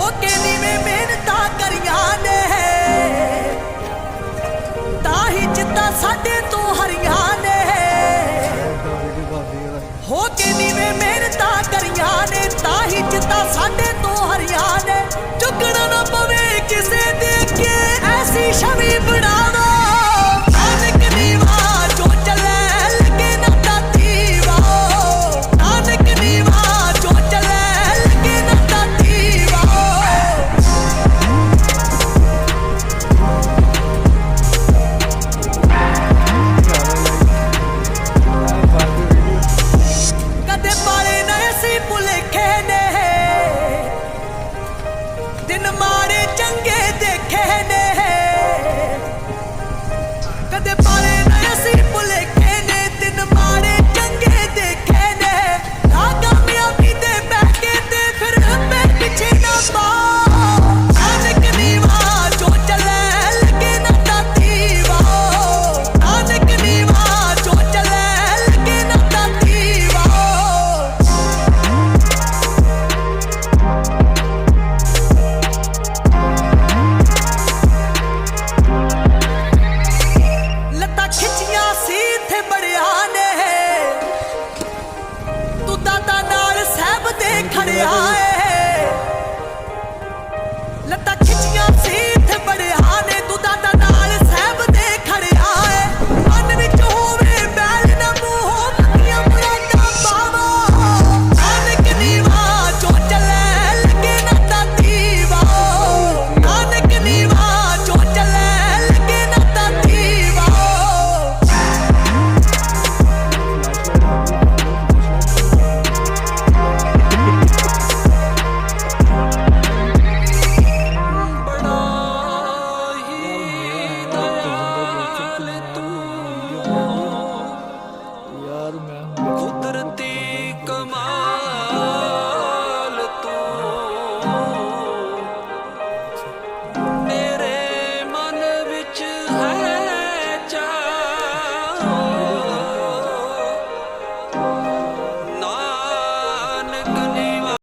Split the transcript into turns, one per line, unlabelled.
ਕੇ ਮਿਹਨਤਾਂ ਕਰੀਆਂ ਨੇ। ਤਾਂ ਹੀ ਜਿੱਤਾ ਸਾਡੇ ਤੋਂ ਹਰੀਆਂ ਨੇ। ਹੋ ਕੇ ਮਿਹਨਤਾਂ ਕਰੀਆਂ ਨੇ, ਤਾਂ ਹੀ ਜਿੱਤਾ ਸਾਡੇ para o né?